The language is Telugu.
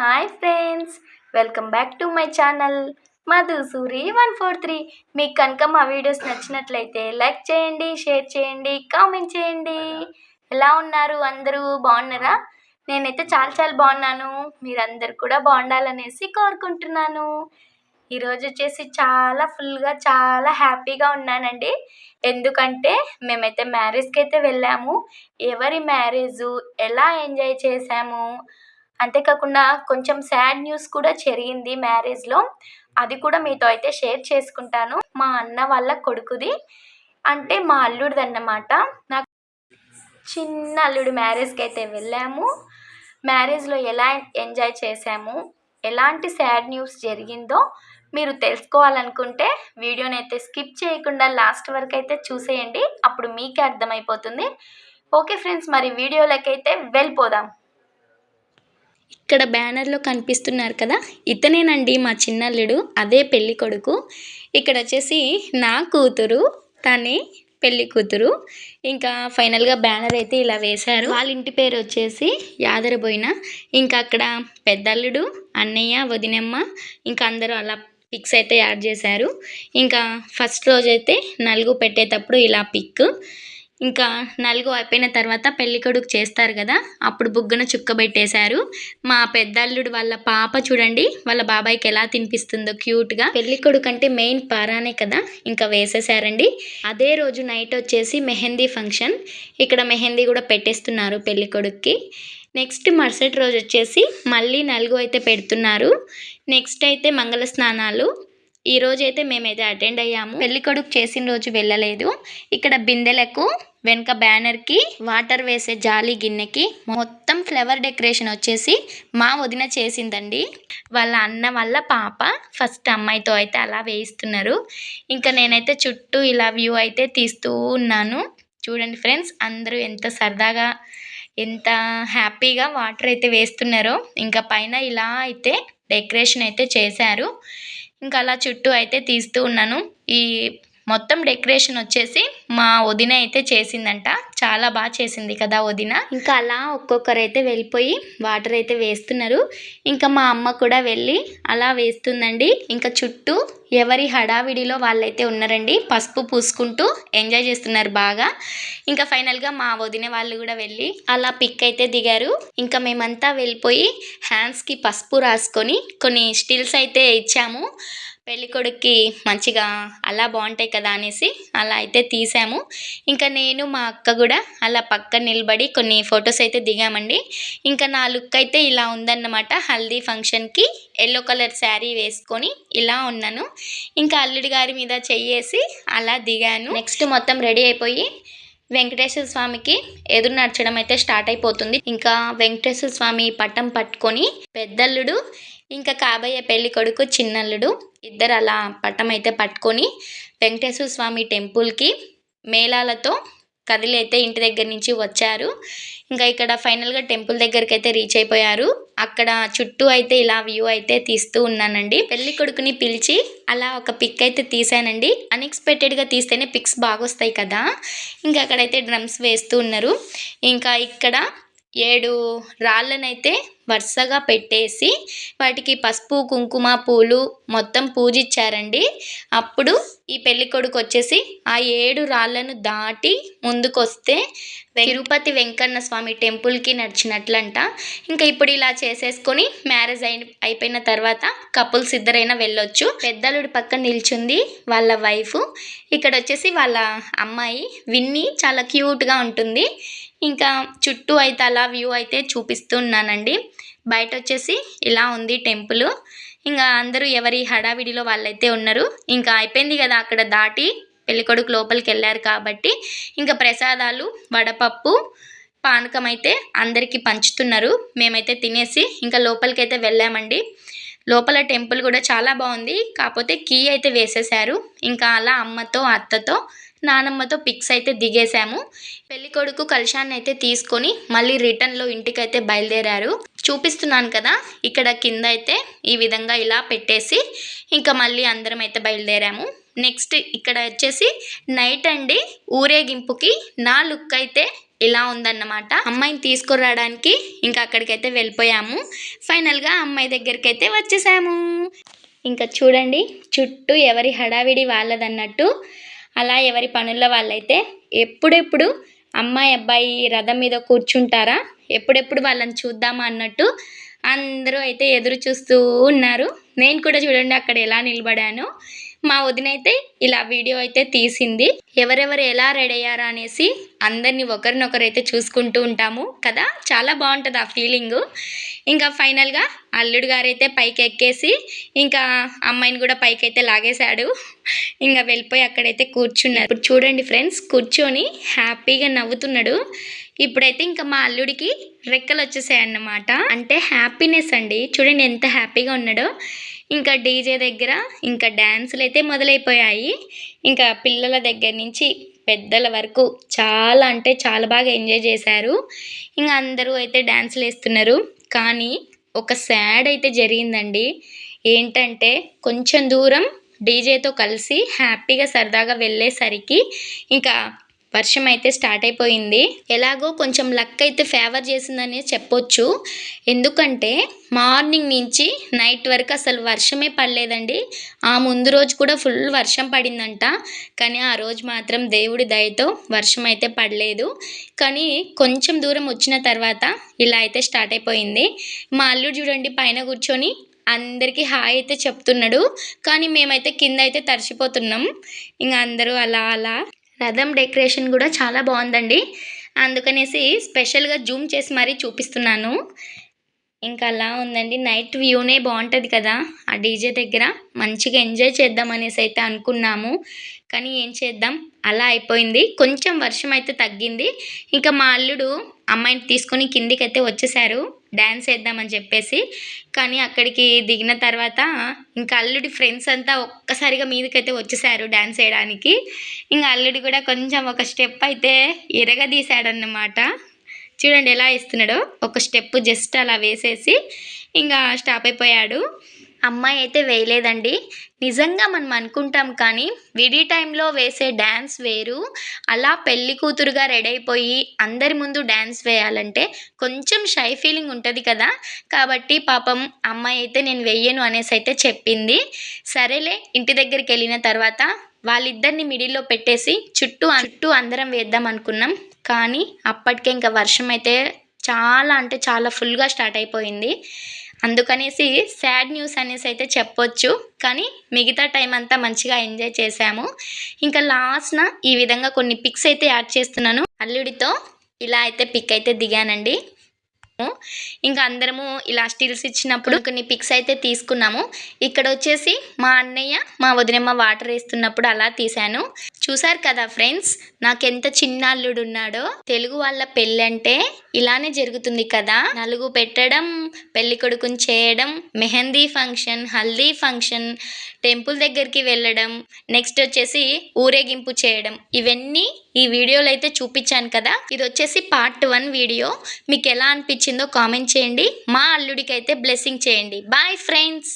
Hi friends welcome back to my channel. Madhusuri one four three. మీకు కనుక మా వీడియోస్ నచ్చినట్లయితే లైక్ చేయండి షేర్ చేయండి కామెంట్ చేయండి. ఎలా ఉన్నారు అందరూ? బాగున్నారా? నేనైతే చాలా చాలా బాగున్నాను. మీరందరు కూడా బాగుండాలనేసి కోరుకుంటున్నాను. ఈరోజు వచ్చేసి చాలా ఫుల్గా చాలా హ్యాపీగా ఉన్నానండి. ఎందుకంటే మేమైతే మ్యారేజ్కి అయితే వెళ్ళాము. ఎవరి మ్యారేజు ఎలా ఎంజాయ్ చేసాము అంతేకాకుండా కొంచెం సాడ్ న్యూస్ కూడా జరిగింది మ్యారేజ్లో అది కూడా మీతో అయితే షేర్ చేసుకుంటాను. మా అన్న వాళ్ళ కొడుకుది. అంటే మా అల్లుడిది అన్నమాట నాకు చిన్న అల్లుడు మ్యారేజ్కి అయితే వెళ్ళాము. మ్యారేజ్లో ఎలా ఎంజాయ్ చేసాము ఎలాంటి సాడ్ న్యూస్ జరిగిందో మీరు తెలుసుకోవాలనుకుంటే వీడియోని అయితే స్కిప్ చేయకుండా లాస్ట్ వరకు అయితే చూసేయండి. అప్పుడు మీకే అర్థమైపోతుంది. ఓకే ఫ్రెండ్స్ మరి వీడియోలకైతే అయితే వెళ్ళిపోదాం. ఇక్కడ బ్యానర్లో కనిపిస్తున్నారు కదా ఇతనేనండి మా చిన్నల్లుడు అదే పెళ్ళి కొడుకు. ఇక్కడ వచ్చేసి నా కూతురు తనే పెళ్ళి కూతురు. ఇంకా ఫైనల్గా బ్యానర్ అయితే ఇలా వేశారు. వాళ్ళ ఇంటి పేరు వచ్చేసి యాదరబోయిన. ఇంకా అక్కడ పెద్దల్లుడు అన్నయ్య వదినమ్మ ఇంకా అందరూ అలా పిక్స్ అయితే యాడ్ చేశారు. ఇంకా ఫస్ట్ రోజు అయితే నలుగు పెట్టేటప్పుడు ఇలా పిక్. ఇంకా నలుగు అయిపోయిన తర్వాత పెళ్ళికొడుకు చేస్తారు కదా అప్పుడు బుగ్గన చుక్క పెట్టేశారు. మా పెద్దల్లుడు వాళ్ళ పాప చూడండి వాళ్ళ బాబాయ్కి ఎలా తినిపిస్తుందో క్యూట్గా పెళ్ళికొడుకు అంటే మెయిన్ పారానే కదా ఇంకా వేసేసారండి అదే రోజు నైట్ వచ్చేసి మెహందీ ఫంక్షన్ ఇక్కడ మెహందీ కూడా పెట్టేస్తున్నారు పెళ్ళికొడుక్కి నెక్స్ట్ మరుసటి రోజు వచ్చేసి మళ్ళీ నలుగు అయితే పెడుతున్నారు. నెక్స్ట్ అయితే మంగళ స్నానాలు. ఈ రోజు అయితే మేమైతే అటెండ్ అయ్యాము. పెళ్ళి కొడుకు చేసిన రోజు వెళ్ళలేదు. ఇక్కడ బిందెలకు వెనక బ్యానర్కి వాటర్ వేసే జాలి గిన్నెకి మొత్తం ఫ్లవర్ డెకరేషన్ వచ్చేసి మా వదిన చేసిందండి. వాళ్ళ అన్న వాళ్ళ పాప ఫస్ట్ అమ్మాయితో అయితే అలా వేయిస్తున్నారు. ఇంకా నేనైతే చుట్టూ ఇలా వ్యూ అయితే తీస్తూ ఉన్నాను. చూడండి ఫ్రెండ్స్ అందరూ ఎంత సరదాగా ఎంత హ్యాపీగా వాటర్ అయితే వేస్తున్నారో. ఇంకా పైన ఇలా అయితే డెకరేషన్ అయితే చేశారు. ఇంకా అలా చుట్టూ అయితే తీస్తూ ఉన్నాను. ఈ మొత్తం డెకరేషన్ వచ్చేసి మా వదిన అయితే చేసిందంట. చాలా బాగా చేసింది కదా వదిన. ఇంకా అలా ఒక్కొక్కరు అయితే వెళ్ళిపోయి వాటర్ అయితే వేస్తున్నారు. ఇంకా మా అమ్మ కూడా వెళ్ళి అలా వేస్తుందండి. ఇంకా చుట్టూ ఎవరి హడావిడిలో వాళ్ళైతే ఉన్నారండి. పసుపు పూసుకుంటూ ఎంజాయ్ చేస్తున్నారు బాగా. ఇంకా ఫైనల్గా మా వదిన వాళ్ళు కూడా వెళ్ళి అలా పిక్ అయితే దిగారు. ఇంకా మేమంతా వెళ్ళిపోయి హ్యాండ్స్కి పసుపు రాసుకొని కొన్ని స్టిల్స్ అయితే ఇచ్చాము. పెళ్ళికొడుక్కి మంచిగా అలా బాగుంటాయి కదా అనేసి అలా అయితే తీసాము. ఇంకా నేను మా అక్క కూడా అలా పక్కన నిలబడి కొన్ని ఫొటోస్ అయితే దిగామండి. ఇంకా నా లుక్ అయితే ఇలా ఉందన్నమాట. హల్దీ ఫంక్షన్కి ఎల్లో కలర్ శారీ వేసుకొని ఇలా ఉన్నాను. ఇంకా అల్లుడి గారి మీద చెయ్యేసి అలా దిగాను. నెక్స్ట్ మొత్తం రెడీ అయిపోయి వెంకటేశ్వర స్వామికి ఎదురు నడచడం అయితే స్టార్ట్ అయిపోతుంది. ఇంకా వెంకటేశ్వర స్వామి పట్టం పట్టుకొని పెద్దల్లుడు ఇంకా కాబోయే పెళ్ళి కొడుకు చిన్నల్లుడు ఇద్దరు అలా పట్టం అయితే పట్టుకొని వెంకటేశ్వర స్వామి టెంపుల్కి మేళాలతో కదిలి అయితే ఇంటి దగ్గర నుంచి వచ్చారు. ఇంకా ఇక్కడ ఫైనల్గా టెంపుల్ దగ్గరికి అయితే రీచ్ అయిపోయారు. అక్కడ చుట్టూ అయితే ఇలా వ్యూ అయితే తీస్తూ ఉన్నానండి. పెళ్ళి కొడుకుని పిలిచి అలా ఒక పిక్ అయితే తీసానండి. అన్ఎక్స్పెక్టెడ్గా తీస్తేనే పిక్స్ బాగా వస్తాయి కదా. ఇంకా అక్కడైతే డ్రమ్స్ వేస్తూ ఉన్నారు. ఇంకా ఇక్కడ ఏడు రాళ్ళనైతే వరుసగా పెట్టేసి వాటికి పసుపు కుంకుమ పూలు మొత్తం పూజించారండి అప్పుడు ఈ పెళ్ళి కొడుకు వచ్చేసి ఆ ఏడు రాళ్ళను దాటి ముందుకొస్తే తిరుపతి వెంకన్న స్వామి టెంపుల్కి నడిచినట్లంట. ఇంకా ఇప్పుడు ఇలా చేసేసుకొని మ్యారేజ్ అయి అయిపోయిన తర్వాత కపుల్స్ ఇద్దరైనా వెళ్ళొచ్చు. పెద్దలుడి పక్కన నిల్చుంది వాళ్ళ వైఫ్. ఇక్కడ వచ్చేసి వాళ్ళ అమ్మాయి విన్ని చాలా క్యూట్గా ఉంటుంది. ఇంకా చుట్టూ అయితే అలా వ్యూ అయితే చూపిస్తున్నానండి. బయట వచ్చేసి ఇలా ఉంది టెంపుల్. ఇంకా అందరూ ఎవరి హడావిడిలో వాళ్ళైతే ఉన్నారు. ఇంకా అయిపోయింది కదా అక్కడ దాటి పెళ్ళికొడుకు లోపలికి వెళ్ళారు కాబట్టి ఇంకా ప్రసాదాలు వడపప్పు పానకం అయితే అందరికీ పంచుతున్నారు. మేమైతే తినేసి ఇంకా లోపలికైతే వెళ్ళామండి. లోపల టెంపుల్ కూడా చాలా బాగుంది. కాకపోతే కీ అయితే వేసేసారు ఇంకా అలా అమ్మతో అత్తతో నానమ్మతో పిక్స్ అయితే దిగేసాము పెళ్ళికొడుకు కలశాన్ని అయితే తీసుకొని మళ్ళీ రిటర్న్లో ఇంటికైతే బయలుదేరారు. చూపిస్తున్నాను కదా ఇక్కడ కింద అయితే ఈ విధంగా ఇలా పెట్టేసి ఇంకా మళ్ళీ అందరం అయితే బయలుదేరాము. నెక్స్ట్ ఇక్కడ వచ్చేసి నైట్ అండి. ఊరేగింపుకి నా లుక్ అయితే ఇలా ఉందన్నమాట. అమ్మాయిని తీసుకురావడానికి ఇంకా అక్కడికైతే వెళ్ళిపోయాము. ఫైనల్గా అమ్మాయి దగ్గరికి అయితే వచ్చేసాము. ఇంకా చూడండి చుట్టూ ఎవరి హడావిడి వాళ్ళదన్నట్టు అలా ఎవరి పనుల్లో వాళ్ళైతే ఎప్పుడెప్పుడు అమ్మాయి అబ్బాయి రథం మీద కూర్చుంటారా? ఎప్పుడెప్పుడు వాళ్ళని చూద్దామా అన్నట్టు అందరూ అయితే ఎదురు చూస్తూ ఉన్నారు. నేను కూడా చూడండి అక్కడ ఎలా నిలబడాను. మా వదిన అయితే ఇలా వీడియో అయితే తీసింది. ఎవరెవరు ఎలా రెడీ అయ్యారా అనేసి అందరినీ ఒకరినొకరు అయితే చూసుకుంటూ ఉంటాము కదా. చాలా బాగుంటుంది ఆ ఫీలింగు ఇంకా ఫైనల్గా అల్లుడు గారు అయితే పైకి ఎక్కేసి ఇంకా అమ్మాయిని కూడా పైకి అయితే లాగేశాడు. ఇంకా వెళ్ళిపోయి అక్కడైతే కూర్చున్నారు. ఇప్పుడు చూడండి ఫ్రెండ్స్ కూర్చొని హ్యాపీగా నవ్వుతున్నాడు. ఇప్పుడైతే ఇంకా మా అల్లుడికి రెక్కలు వచ్చేసాయి అన్నమాట అంటే హ్యాపీనెస్ అండి. చూడండి ఎంత హ్యాపీగా ఉన్నాడో. ఇంకా డీజే దగ్గర ఇంకా డ్యాన్సులు అయితే మొదలైపోయాయి. ఇంకా పిల్లల దగ్గర నుంచి పెద్దల వరకు చాలా అంటే చాలా బాగా ఎంజాయ్ చేశారు. ఇంకా అందరూ అయితే డ్యాన్సులు వేస్తున్నారు. కానీ ఒక శాడ్ అయితే జరిగిందండి. ఏంటంటే కొంచెం దూరం డీజేతో కలిసి హ్యాపీగా సరదాగా వెళ్ళేసరికి ఇంకా వర్షం అయితే స్టార్ట్ అయిపోయింది. ఎలాగో కొంచెం లక్ అయితే ఫేవర్ చేసిందని చెప్పొచ్చు. ఎందుకంటే మార్నింగ్ నుంచి నైట్ వరకు అసలు వర్షమే పడలేదండి. ఆ ముందు రోజు కూడా ఫుల్ వర్షం పడిందంట. కానీ ఆ రోజు మాత్రం దేవుడి దయతో వర్షం అయితే పడలేదు. కానీ కొంచెం దూరం వచ్చిన తర్వాత ఇలా అయితే స్టార్ట్ అయిపోయింది. మా అల్లుడు చూడండి పైన కూర్చొని అందరికీ హాయ్ అయితే చెప్తున్నాడు. కానీ మేమైతే కింద అయితే తడిసిపోతున్నాం. ఇంకా అందరూ అలా అలా రథం డెకరేషన్ కూడా చాలా బాగుందండి. అందుకనేసి స్పెషల్గా జూమ్ చేసి మరీ చూపిస్తున్నాను. ఇంకా అలా ఉందండి. నైట్ వ్యూనే బాగుంటుంది కదా. ఆ డీజే దగ్గర మంచిగా ఎంజాయ్ చేద్దాం అనేసి అయితే అనుకున్నాము. కానీ ఏం చేద్దాం? అలా అయిపోయింది. కొంచెం వర్షం అయితే తగ్గింది. ఇంకా మా అల్లుడు అమ్మాయిని తీసుకొని కిందికి అయితే వచ్చేసారు. డ్యాన్స్ వేద్దామని చెప్పేసి. కానీ అక్కడికి దిగిన తర్వాత ఇంకా అల్లుడి ఫ్రెండ్స్ అంతా ఒక్కసారిగా మీదకైతే వచ్చేసారు డ్యాన్స్ వేయడానికి. ఇంకా అల్లుడు కూడా కొంచెం ఒక స్టెప్ అయితే ఎరగదీశాడన్నమాట. చూడండి ఎలా ఇస్తున్నాడో ఒక స్టెప్ జస్ట్ అలా వేసేసి ఇంకా స్టాప్ అయిపోయాడు. అమ్మాయి అయితే వేయలేదండి. నిజంగా మనం అనుకుంటాం కానీ విడి టైంలో వేసే డ్యాన్స్ వేరు. అలా పెళ్ళి కూతురుగా రెడీ అయిపోయి అందరి ముందు డ్యాన్స్ వేయాలంటే కొంచెం షై ఫీలింగ్ ఉంటుంది కదా. కాబట్టి పాపం అమ్మాయి అయితే నేను వెయ్యను అనేసి అయితే చెప్పింది. సరేలే ఇంటి దగ్గరికి వెళ్ళిన తర్వాత వాళ్ళిద్దరిని మిడిల్లో పెట్టేసి చుట్టూ చుట్టూ అందరం వేద్దాం అనుకున్నాం. కానీ అప్పటికే ఇంకా వర్షం అయితే చాలా అంటే చాలా ఫుల్గా స్టార్ట్ అయిపోయింది. అందుకనేసి సాడ్ న్యూస్ అనేసి అయితే చెప్పొచ్చు. కానీ మిగతా టైం అంతా మంచిగా ఎంజాయ్ చేశాము. ఇంకా లాస్ట్న ఈ విధంగా కొన్ని పిక్స్ అయితే యాడ్ చేస్తున్నాను. అల్లుడితో ఇలా అయితే పిక్ అయితే దిగానండి. ఇంకా అందరము ఇలా స్టిల్స్ ఇచ్చినప్పుడు కొన్ని పిక్స్ అయితే తీసుకున్నాము. ఇక్కడ వచ్చేసి మా అన్నయ్య మా వదినమ్మ వాటర్ వేస్తున్నప్పుడు అలా తీశాను. చూసారు కదా ఫ్రెండ్స్ నాకెంత చిన్న అల్లుడు ఉన్నాడో. తెలుగు వాళ్ళ పెళ్ళి అంటే ఇలానే జరుగుతుంది కదా. నలుగు పెట్టడం పెళ్ళి కొడుకుని చేయడం mehndi function haldi function temple దగ్గరికి వెళ్ళడం నెక్స్ట్ వచ్చేసి ఊరేగింపు చేయడం ఇవన్నీ ఈ వీడియోలో అయితే చూపించాను కదా. ఇది వచ్చేసి పార్ట్ వన్ వీడియో. మీకు ఎలా అనిపించిందో కామెంట్ చేయండి. మా అల్లుడికి అయితే బ్లెస్సింగ్ చేయండి. Bye friends